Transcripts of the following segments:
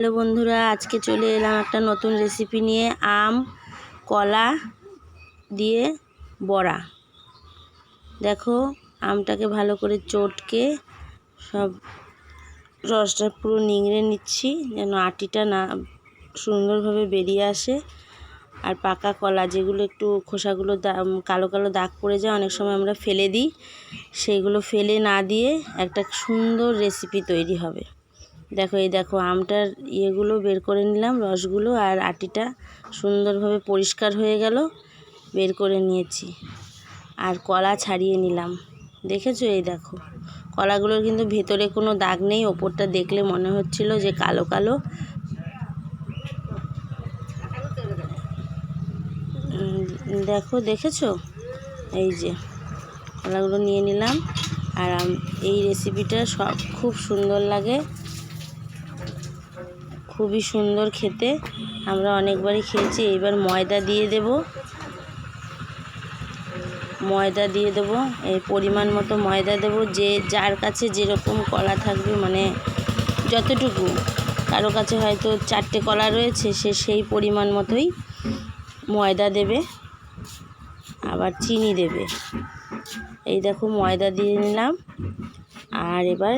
Hello বন্ধুরা, আজকে চলে এলাম একটা নতুন রেসিপি নিয়ে, আম, কলা দিয়ে বড়া। দেখো, আমটাকে ভালো করে চটকে সব রসটা পুরো নিংড়ে নিচ্ছি, যেন আটিটা না সুন্দরভাবে বেরিয়ে আসে। আর পাকা কলা, যেগুলো একটু খোসাগুলো কালো কালো দাগ পড়ে যায়, অনেক সময় আমরা ফেলে দিই। সেইগুলো ফেলে না দিয়ে একটা সুন্দর রেসিপি তৈরি হবে। দেখো, এই দেখো, আমটার ইয়েগুলো বের করে নিলাম, রসগুলো আর আটিটা সুন্দরভাবে পরিষ্কার হয়ে গেল, বের করে নিয়েছি। আর কলা ছাড়িয়ে নিলাম। দেখেছ? এই দেখো, কলাগুলোর কিন্তু ভেতরে কোনো দাগ নেই, ওপরটা দেখলে মনে হচ্ছিল যে কালো কালো। দেখো, দেখেছ? এই যে, কলাগুলো নিয়ে নিলাম। আর এই রেসিপিটা সব খুব সুন্দর লাগে। খুবই সুন্দর খেতে। আমরা অনেকবারই খেয়েছি, এবার ময়দা দিয়ে দেব। ময়দা দিয়ে দেবো এই পরিমাণ মতো ময়দা দেব, যে যার কাছে যেরকম কলা থাকবে মানে যতটুকু। কারও কাছে হয়তো চারটে কলা রয়েছে, সে সেই পরিমাণ মতোই ময়দা দেবে। আবার চিনি দেবে। এই দেখো ময়দা দিয়ে নিলাম, আর এবার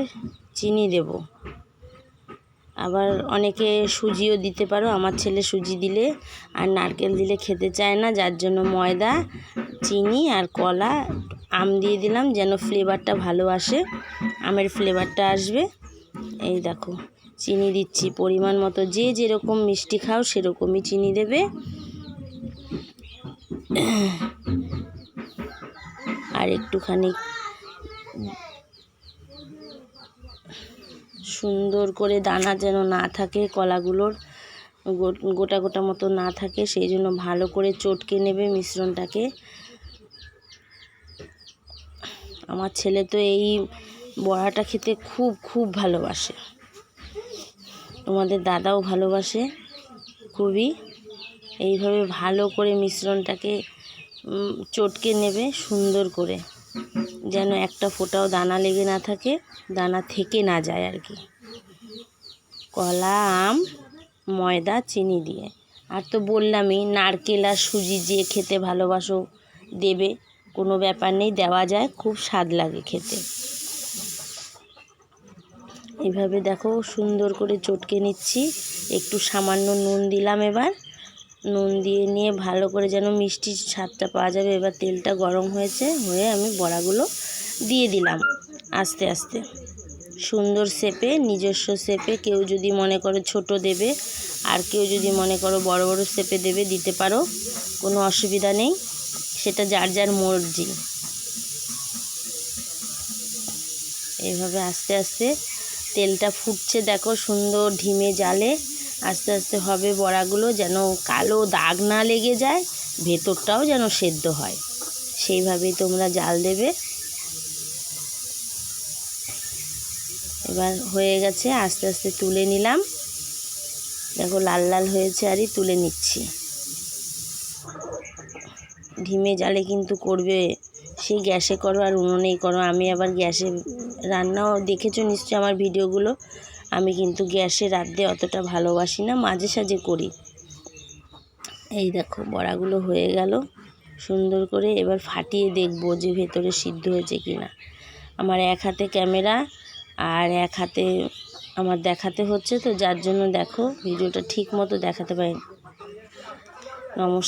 চিনি দেবো। আবার অনেকে সুজিও দিতে পারো, আমার ছেলে সুজি দিলে, আর নারকেল দিলে খেতে চায় না, যার জন্য ময়দা, চিনি আর কলা, আম দিয়ে দিলাম যেন ফ্লেভারটা ভালো আসে, আমের ফ্লেভারটা আসবে। এই দেখো, চিনি দিচ্ছি, পরিমাণ মতো যে যেরকম মিষ্টি খাও সেরকমই চিনি দেবে। আর একটুখানি সুন্দর করে দানা যেন না থাকে, কলাগুলোর গোটা গোটা মতো না থাকে, সেই জন্য ভালো করে চটকে নেবে মিশ্রণটাকে। আমার ছেলে তো এই বড়াটা খেতে খুব খুব ভালোবাসে। তোমাদের দাদাও ভালোবাসে খুবই। এইভাবে ভালো করে মিশ্রণটাকে চটকে নেবে সুন্দর করে, যেন একটা ফোঁটাও দানা লেগে না থাকে, দানা থেকে না যায় আর কি। কলা, আম, ময়দা, চিনি দিয়ে। আর তো বললামই, নারকেল আর সুজি যে খেতে ভালোবাসো, দেবে, কোনো ব্যাপার নেই, দেওয়া যায়, খুব স্বাদ লাগে খেতে। এভাবে দেখো, সুন্দর করে চটকে নিচ্ছি। একটু সামান্য নুন দিলাম এবার। নুন দিয়ে নিয়ে ভালো করে যেন মিষ্টি স্বাদটা পাওয়া যাবে। এবার তেলটা গরম হয়েছে, হয়ে আমি বড়াগুলো দিয়ে দিলাম, আস্তে আস্তে। সুন্দর শেপে, নিজস্ব শেপে কেউ যদি মনে করো ছোট দেবে আর কেউ যদি মনে করো বড় বড় শেপে দেবে, দিতে পারো, কোনো অসুবিধা নেই। সেটা যার যার মর্জি। এইভাবে আস্তে আস্তে তেলটা ফুটছে, দেখো সুন্দর ঢিমে জালে। আস্তে আস্তে হবে বড়াগুলো যেন কালো দাগ না লেগে যায়, ভেতরটাও যেন সেদ্ধ হয়। সেইভাবেই তোমরা জাল দেবে। এবার হয়ে গেছে, আস্তে আস্তে তুলে নিলাম। দেখো লাল লাল হয়েছে, আরই তুলে নিচ্ছি। ঢিমে জালে কিন্তু করবে, সেই গ্যাসে করো আর উনুনেই করো। আমি আবার গ্যাসে রান্নাও দেখেছ নিশ্চয়ই আমার ভিডিওগুলো? আমি কিন্তু গ্যাসে রাঁধতে অতটা ভালোবাসি না, মাঝে সাঝে করি। এই দেখো, বড়াগুলো হয়ে গেল। সুন্দর করে এবার ফাটিয়ে দেখব যে ভেতরে সিদ্ধ হয়েছে কি না আমার এক হাতে ক্যামেরা আর এক হাতে আমার দেখাতে হচ্ছে, তো যার জন্য দেখো, ভিডিওটা ঠিক মতো দেখাতে পারি। নমস্কার।